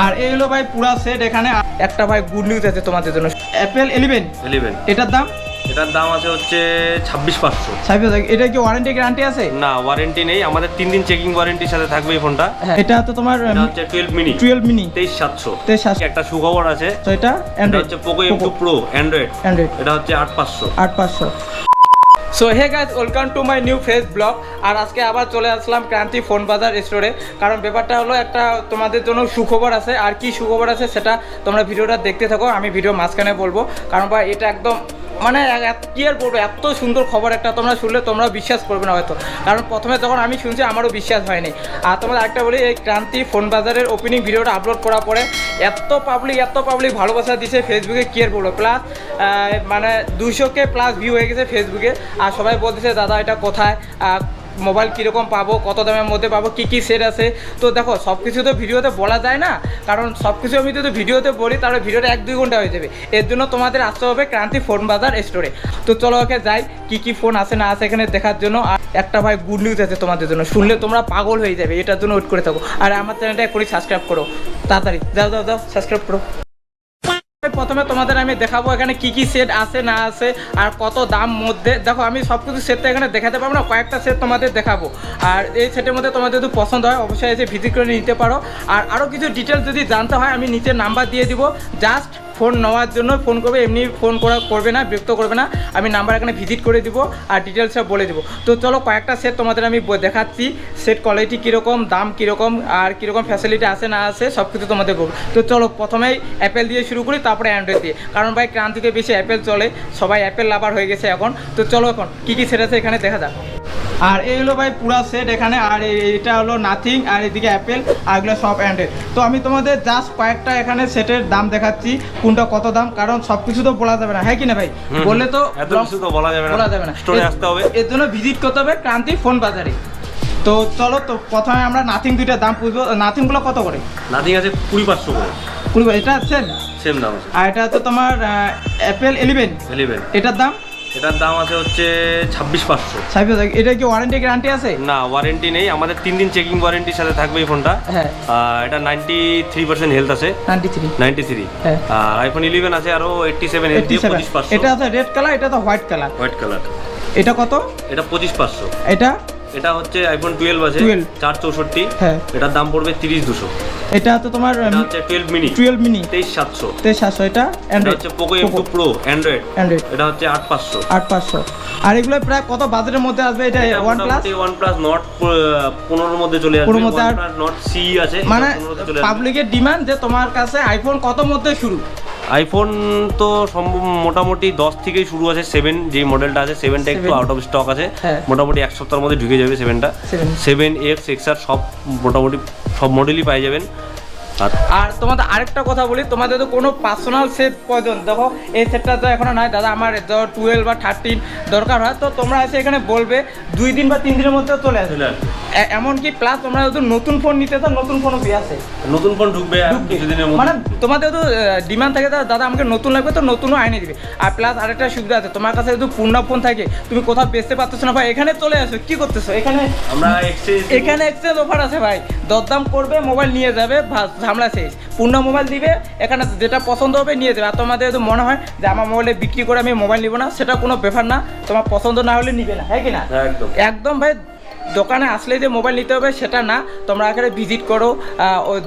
আর এই হলো ভাই পুরা সেট এখানে একটা ভাই গুড নিউজ আছে তোমাদের জন্য। অ্যাপেল ইলেভেন ইলেভেন এটার দাম? এটার দাম আছে হচ্ছে ছাব্বিশ পাঁচশো। সাহেব এটা কি ওয়ারেন্টি গ্যারান্টি আছে? না ওয়ারেন্টি নেই। আমাদের তিন দিন চেকিং ওয়ারেন্টির সাথে থাকবে এই ফোনটা হ্যাঁ এটা তো তোমার হচ্ছে টুয়েলভ মিনি টুয়েলভ মিনি তেইশ সাতশো। তেইশ সাতশো। একটা সুখবর আছে। তো এটা এটা অ্যান্ড্রয়েড হচ্ছে Poco M two Pro Android Android এটা হচ্ছে আট পাঁচশো। আট পাঁচশো। So hey guys welcome to my new face blog আর আজকে আবার চলে আসলাম ক্রান্তি ফোন বাজার স্টোরে কারণ ব্যাপারটা হলো একটা তোমাদের জন্য সুখবর আছে। আর কি সুখবর আছে সেটা তোমরা ভিডিওটা দেখতে থাকো, আমি ভিডিও মাঝখানে বলব। কারণ বা এটা একদম মানে কি আর বলব, এত সুন্দর খবর একটা তোমরা শুনলে তোমরা বিশ্বাস করবে না হয়তো। কারণ প্রথমে যখন আমি শুনছি, আমারও বিশ্বাস হয়নি। আর তোমাদের একটা বলি, এই ক্রান্তি ফোন বাজারের ওপেনিং ভিডিওটা আপলোড করার পরে এত পাবলিক এত পাবলিক ভালোবাসা দিছে ফেসবুকে কি আর বলব? প্লাস মানে দুশোকে প্লাস ভিউ হয়ে গেছে ফেসবুকে আর সবাই বলতেছে, দাদা, এটা কোথায়? মোবাইল কীরকম পাবো, কত দামের মধ্যে পাবো, কী কী সেট আছে। তো দেখো সব কিছু তো ভিডিওতে বলা যায় না, কারণ সব কিছু আমি যদি ভিডিওতে বলি, তাহলে ভিডিওটা এক দুই ঘণ্টা হয়ে যাবে। এর জন্য তোমাদের আসতে হবে ক্রান্তি ফোন বাজার স্টোরে তো চলো ওকে যাই, কী কী ফোন আছে না আছে এখানে দেখার জন্য। আর একটা ভাই গুড নিউজ আছে তোমাদের জন্য, শুনলে তোমরা পাগল হয়ে যাবে, এটার জন্য ওয়েট করে থাকো। আর আমার চ্যানেলটা এখনই সাবস্ক্রাইব করো, তাড়াতাড়ি, যাও যাও যাও সাবস্ক্রাইব করো। প্রথমে তোমাদের আমি দেখাবো এখানে কি কি সেট আছে, না আছে, আর কত দাম মধ্যে। দেখো, আমি সব কিছু সেট তো এখানে দেখাতে পারব না, কয়েকটা সেট তোমাদের দেখাবো। আর এই সেটের মধ্যে তোমাদের যদি পছন্দ হয়, অবশ্যই এসে ভিজিট করে নিতে পারো। আর আরও কিছু ডিটেলস যদি জানতে হয়, আমি নিচে নাম্বার দিয়ে দিব। জাস্ট ফোন নেওয়ার জন্য ফোন করবে, এমনি ফোন করা করবে না, বিরক্ত করবে না। আমি নাম্বার এখানে ভিজিট করে দিব আর ডিটেলসটা বলে দিব। তো চলো কয়েকটা সেট তোমাদের আমি দেখাচ্ছি। সেট কোয়ালিটি কীরকম, দাম কীরকম, আর কীরকম ফ্যাসিলিটি আছে না আছে, সব কিছু তোমাদের বলব। তো চলো প্রথমেই অ্যাপেল দিয়ে শুরু করি, তারপরে অ্যান্ড্রয়েড দিয়ে। কারণ ভাই, ক্রান্তিতে বেশি অ্যাপেল চলে, সবাই অ্যাপেল লাভার হয়ে গেছে এখন। তো চলো এখন, কী কী সেট আছে এখানে দেখা যাক। আর এই হলো ভাই পুরা সেট এখানে। আর এটা হলো নাথিং আর এদিকে অ্যাপেল আর এগুলো সব অ্যান্ড্রয়েড তো আমি তোমাদের জাস্ট কয়েকটা এখানে সেটের দাম দেখাচ্ছি কোনটা কত দাম কারণ সব কিছু তো বলা যাবে না। হ্যাঁ কি না ভাই? বললে তো তো বলা যাবে না। বলা যাবে না। স্টোরে আসতে হবে। এর জন্য ভিজিট করতে হবে ক্রান্তি ফোন বাজারে। তো চলো তো প্রথমে আমরা নাথিং দুইটা দাম পুষবো। নাথিংগুলো কত করে? নাথিং আছে কুড়ি পাঁচশো করে। কুড়ি এটা সেম সেম দাম আর এটা হচ্ছে তোমার অ্যাপেল এলিভেন ইলেভেন এটার দাম? এটার দাম আছে হচ্ছে ছাব্বিশ পাঁচশো। ছাব্বিশ এটা কি ওয়ারেন্টি গ্যারান্টি আছে? না ওয়ারেন্টি নেই। আমাদের তিন দিন চেকিং ওয়ারেন্টির সাথে থাকবে এই ফোনটা হ্যাঁ। এটা নাইনটি থ্রি পার্সেন্ট হেলথ আছে। নাইনটি থ্রি নাইনটি থ্রি আর আইফোন ইলেভেন আছে আরও এইটটি সেভেন দিয়ে পঁচিশ পাঁচশো। এটা আছে রেড কালার এটা তো হোয়াইট কালার হোয়াইট কালার এটা কত? এটা পঁচিশ পাঁচশো। এটা? এটা হচ্ছে আইফোন টুয়েলভ আছে 12 চার চৌষট্টি। হ্যাঁ। এটার দাম পড়বে তিরিশ দুশো। এটা তো তোমার হচ্ছে টুয়েলভ মিনি টুয়েলভ মিনি তেইশ সাতশো। তেইশ সাতশো এটা অ্যান্ড্রয়েড হচ্ছে Poco M two Pro Android Android এটা হচ্ছে আট পাঁচশো। আট পাঁচশো। আর এগুলো প্রায় কত বাজেটের মধ্যে আসবে? এটা one plus one plus not পনেরোর মধ্যে চলে আসবে। 15 মধ্যে আর- নট সি আছে মানে এটা 15 তে চলে আসবে। পাবলিকের ডিমান্ড যে তোমার কাছে আইফোন কত মধ্যে শুরু? আইফোন তো মোটামুটি দশ থেকেই শুরু আছে সেভেন যে মডেলটা আছে সেভেনটা একটু আউট অফ স্টক আছে। হ্যাঁ। মোটামুটি এক সপ্তাহের মধ্যে ঢুকে যাবে সেভেনটা সেভেন সেভেন এক্স এক্সআর সব মোটামুটি সব মডেলই পাই যাবেন। আর আর তোমাদের আরেকটা কথা বলি তোমাদের তো কোনো পার্সোনাল সেট প্রয়োজন। দেখো এই সেটটা তো এখনও নয়। দাদা আমার ধর টুয়েলভ বা থার্টিন দরকার হয়। তো তোমরা এসে এখানে বলবে দুই দিন বা তিন দিনের মধ্যে চলে আসবে। এমনকি প্লাস তোমরা যদি নতুন ফোন নিতে চাও নতুন ফোনও পেয়ে আসে নতুন ফোন ঢুকবে। কিছুদিনের মানে তোমাদের তো ডিমান্ড থাকে দাদা আমাকে নতুন লাগবে তো নতুনও আইনে দিবে। আর প্লাস আরেকটা সুবিধা আছে তোমার কাছে যদি পূর্ণ ফোন থাকে তুমি কোথাও বেচতে পারতেছো না ভাই এখানে চলে আসো কি করতেছো? এখানে আমরা এক্সচেঞ্জ এখানে এক্সচেঞ্জ অফার আছে ভাই। দরদাম করবে মোবাইল নিয়ে যাবে ঝামেলা শেষ। পূর্ণ মোবাইল দিবে এখানে যেটা পছন্দ হবে নিয়ে যাবে। আর তোমাদের যদি মনে হয় যে আমার মোবাইলে বিক্রি করে আমি মোবাইল নিব না সেটা কোনো ব্যাপার না। তোমার পছন্দ না হলে নিবে না হ্যাঁ কি না? একদম। একদম ভাই দোকানে আসলে যে মোবাইল নিতে হবে, সেটা না। তোমরা এখানে ভিজিট করো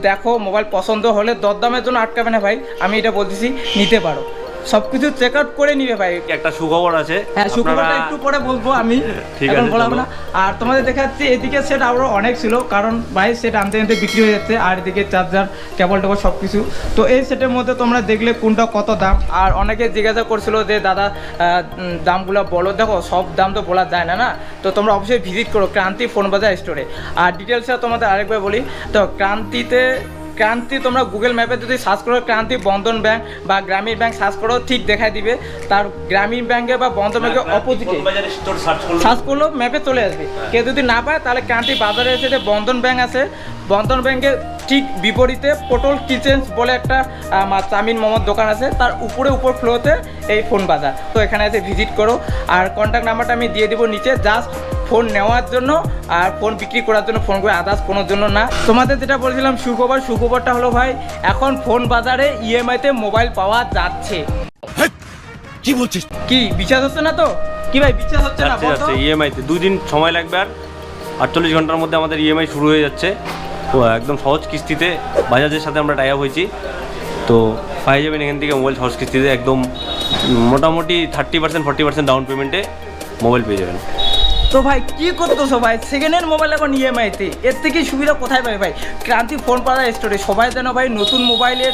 দেখো মোবাইল পছন্দ হলে দরদামের জন্য আটকাবে না ভাই। আমি এটা বলতেছি, নিতে পারো। সব কিছু চেক আউট করে নিবে ভাই। একটা সুখবর আছে? হ্যাঁ আপনারা- একটু পরে বলব আমি ঠিক আছে, বলব না। আর তোমাদের দেখাচ্ছি এদিকে সেট আরও অনেক ছিল কারণ ভাই সেট আনতে আনতে বিক্রি হয়ে যাচ্ছে আর এদিকে চার্জার কেবল টেবল সব কিছু তো এই সেটের মধ্যে তোমরা দেখলে কোনটা কত দাম। আর অনেকে জিজ্ঞাসা করছিল যে দাদা দামগুলো বলো। দেখো সব দাম তো বলা যায় না না? তো তোমরা অবশ্যই ভিজিট করো ক্রান্তি ফোন বাজার স্টোরে আর ডিটেলসটা তোমাদের আরেকবার বলি। তো ক্রান্তিতে ক্রান্তি তোমরা গুগল ম্যাপে যদি সার্চ করো ক্রান্তি বন্ধন ব্যাংক বা গ্রামীণ ব্যাংক সার্চ করো ঠিক দেখাই দিবে। তার গ্রামীণ ব্যাংকে বা বন্ধন ব্যাংকে অপোজিটে সার্চ করলে করলেও ম্যাপে চলে আসবে। কেউ যদি না পায় তাহলে ক্রান্তি বাজারে এসে যে বন্ধন ব্যাংক আছে বন্ধন ব্যাংকের ঠিক বিপরীতে পটল কিচেন্স বলে একটা আমার চামিন মোহাম্মদ দোকান আছে তার উপরে উপর ফ্লোতে এই ফোন বাজার। তো এখানে এসে ভিজিট করো। আর কন্ট্যাক্ট নাম্বারটা আমি দিয়ে দিব নিচে জাস্ট ফোন নেওয়ার জন্য আর ফোন বিক্রি করার জন্য ফোন করে আদার্স কোনোর জন্য না। তোমাদের যেটা বলছিলাম সুখবর সুখবরটা হলো ভাই এখন ফোন বাজারে ইএমআইতে মোবাইল পাওয়া যাচ্ছে। কি বলছিস? কি বিশ্বাস হচ্ছে না তো? কি ভাই বিশ্বাস হচ্ছে না? যাচ্ছে ইএমআইতে দুই দিন সময় লাগবে আর আটচল্লিশ ঘণ্টার মধ্যে আমাদের ইএমআই শুরু হয়ে যাচ্ছে। একদম সহজ কিস্তিতে বাজাজের সাথে আমরা টাই আপ হয়েছি। তো পাই যাবেন এখান থেকে মোবাইল সহজ কিস্তিতে একদম মোটামুটি thirty percent forty percent down পেমেন্টে মোবাইল পেয়ে যাবেন। তো ভাই কি করতেছো ভাই? সেকেন্ড হ্যান্ড মোবাইল এখন ইএমআইতে এর থেকে সুবিধা কোথায় পাবে ভাই? ক্রান্তি ফোন পাড়া স্টোরে সবাই যেন ভাই নতুন মোবাইলের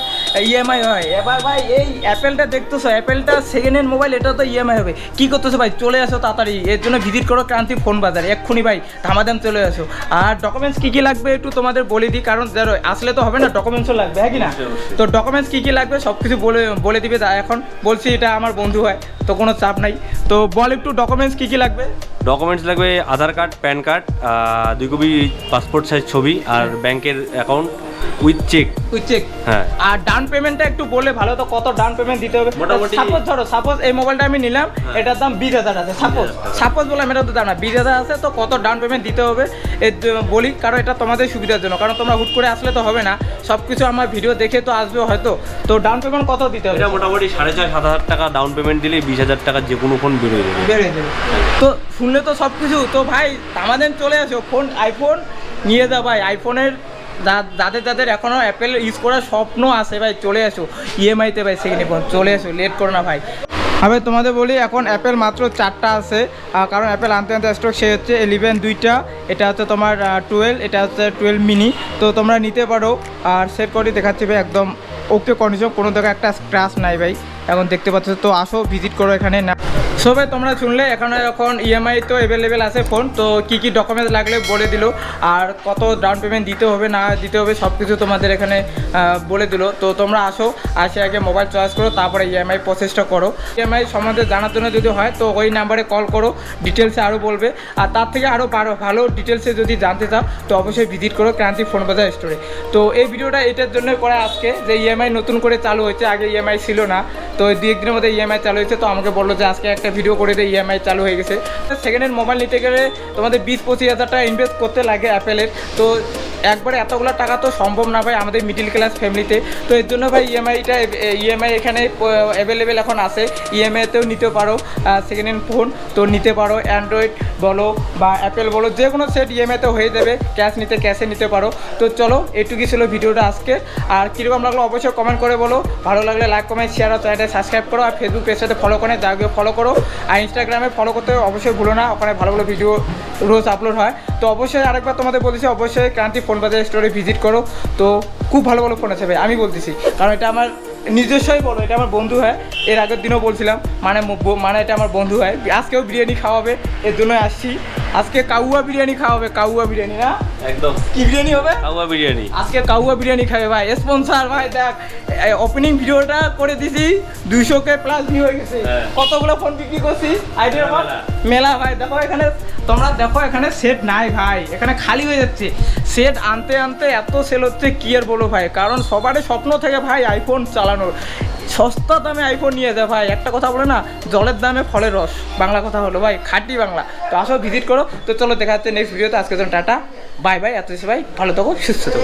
ইএমআই হয়। এবার ভাই এই অ্যাপেলটা দেখতেছো? অ্যাপেলটা সেকেন্ড হ্যান্ড মোবাইল এটা তো ইএমআই হবে। কি করতেছো ভাই? চলে আসো তাড়াতাড়ি। এর জন্য ভিজিট করো ক্রান্তি ফোন বাজার। এক্ষুনি ভাই ধামাদাম চলে আসো। আর ডকুমেন্টস কী কী লাগবে একটু তোমাদের বলে দিই কারণ ধরো আসলে তো হবে না ডকুমেন্টসও লাগবে হ্যাঁ কি না? তো ডকুমেন্টস কী কী লাগবে সব কিছু বলে বলে দিবে এখন। বলছি এটা আমার বন্ধু হয় তো কোনো চাপ নাই। তো বল একটু ডকুমেন্টস কী কী লাগবে? ডকুমেন্টস লাগবে আধার কার্ড প্যান কার্ড দুই কপি পাসপোর্ট সাইজ ছবি আর ব্যাংকের অ্যাকাউন্ট উইথ চেক তুই চেক হ্যাঁ। আর ডাউন পেমেন্টটা একটু বললে ভালো তো কত ডাউন পেমেন্ট দিতে হবে? মোটামুটি- সাপোজ ধরো সাপোজ এই মোবাইলটা আমি নিলাম হ্যাঁ। এটার দাম বিশ হাজার আছে সাপোজ সাপোজ বললাম এটা তো দাম না বিশ হাজার আছে তো কত ডাউন পেমেন্ট দিতে হবে? এর বলি কারণ এটা তোমাদের সুবিধার জন্য কারণ তোমরা হুট করে আসলে তো হবে না সব কিছু আমার ভিডিও দেখে তো আসবে হয়তো। তো ডাউন পেমেন্ট কত দিতে হবে? এটা মোটামুটি সাড়ে ছয় সাত হাজার টাকা ডাউন পেমেন্ট দিলে বিশ হাজার টাকা যে কোনো ফোন বেরোয় যাবে। বেড়ে যাবে। তো শুনলে তো সব কিছু তো ভাই আমাদের চলে আসো ফোন আইফোন নিয়ে যা ভাই আইফোনের যাদের যাদের এখনও অ্যাপেল ইউজ করার স্বপ্ন আছে ভাই, চলে আসো ইএমআইতে ভাই ফোন চলে আসো লেট করো না ভাই। আমি তোমাদের বলি, এখন অ্যাপেল মাত্র চারটা আছে। কারণ অ্যাপেল আনতে আনতে স্টক সে হচ্ছে ইলেভেন দুইটা। এটা হচ্ছে তোমার টুয়েলভ এটা হচ্ছে টুয়েলভ মিনি তো তোমরা নিতে পারো। আর সেট করে দেখাচ্ছি ভাই, একদম ওকে কন্ডিশন কোনো জায়গায় একটা স্ক্র্যাচ নাই ভাই। এখন দেখতে পাচ্ছ, তো আসো ভিজিট করো এখানে। না সো ভাই তোমরা শুনলে, এখানে এখন ইএমআই তো অ্যাভেলেবেল আছে ফোন তো কি কি ডকুমেন্টস লাগলে বলে দিল, আর কত ডাউন পেমেন্ট দিতে হবে, না দিতে হবে সব কিছু তোমাদের এখানে বলে দিল। তো তোমরা আসো, আসে আগে মোবাইল চয়েস করো, তারপরে ইএমআই প্রসেসটা করো। ইএমআই সম্বন্ধে জানার জন্য যদি হয়, তো ওই নাম্বারে কল করো ডিটেলসে আরও বলবে। আর তার থেকে আরও ভালো ভালো ডিটেলসে যদি জানতে চাও, তো অবশ্যই ভিজিট করো ক্রান্তি ফোন বাজার স্টোরে তো এই ভিডিওটা এটার জন্য করা আজকে, যে ইএমআই নতুন করে চালু হয়েছে, আগে ইএমআই ছিল না, তো দু একদিনের মধ্যে ইএমআই চালু হয়েছে, তো আমাকে বলল যে আজকে একটা ভিডিও করে দিয়ে ইএমআই চালু হয়ে গেছে। সেকেন্ড হ্যান্ড মোবাইল নিতে গেলে তোমাদের বিশ পঁচিশ হাজার টাকা ইনভেস্ট করতে লাগে অ্যাপেলের তো একবারে এতগুলো টাকা তো সম্ভব না ভাই আমাদের মিডিল ক্লাস ফ্যামিলিতে তো। এর জন্য ভাই ইএমআইটা ইএমআই এখানে অ্যাভেলেবেল এখন আছে। ইএমআইতেও নিতে পারো সেকেন্ড হ্যান্ড ফোন তো নিতে পারো অ্যান্ড্রয়েড বলো বা অ্যাপেল বলো যে কোনো সেট ইএমআইতে হয়ে যাবে। ক্যাশ নিতে ক্যাশে নিতে পারো। তো চলো, এটুকুই ছিল ভিডিওটা আজকে। আর কীরকম লাগল অবশ্যই কমেন্ট করে বলো। ভালো লাগলে লাইক কমেন্ট শেয়ার আর চ্যানেলটা সাবস্ক্রাইব করো। আর ফেসবুক পেজটাতে ফলো করে যাকে ফলো করো। আর ইনস্টাগ্রামে ফলো করতে অবশ্যই ভুলো না। ওখানে ভালো ভালো ভিডিও রোজ আপলোড হয়। তো অবশ্যই আরেকবার তোমাদের বলতেছি অবশ্যই ক্রান্তি ফোন বাজার স্টোরে ভিজিট করো। তো খুব ভালো ভালো ফোন আছে ভাই, আমি বলতেছি। কারণ এটা আমার নিজস্বই বলো এটা আমার বন্ধু হয়। এর আগের দিনও বলছিলাম মানে মানে এটা আমার বন্ধু হয়। আজকেও বিরিয়ানি খাওয়াবে, এর জন্য আসছি। আজকে কাউয়া বিরিয়ানি খাওয়াবে কাউয়া বিরিয়ানি না? একদম। কি বিরিয়ানি হবে? কাউয়া বিরিয়ানি। আজকে কাউয়া বিরিয়ানি খাবে ভাই। স্পন্সর ভাই দেখ ওপেনিং ভিডিওটা করে দিছি দুইশো কে প্লাস ভিউ হয়ে গেছে। হ্যাঁ। কতগুলো ফোন বিক্রি করছি? আইডিয়া। মেলা ভাই। দেখো এখানে তোমরা দেখো এখানে সেট নাই ভাই। এখানে খালি হয়ে যাচ্ছে। সেট আনতে আনতে এত সেল হচ্ছে কি আর বলো ভাই? কারণ সবারই স্বপ্ন থেকে ভাই আইফোন চালানোর। সস্তা দামে আইফোন নিয়ে যায় ভাই একটা কথা বলে না জলের দামে ফলের রস বাংলা কথা হলো ভাই খাঁটি বাংলা তো আসো ভিজিট করো তো চলো দেখা যাচ্ছে নেক্সট ভিডিওতে আজকের জন্য টাটা বাই বাই এত ভাই ভালো থাকো সুস্থ থাকো.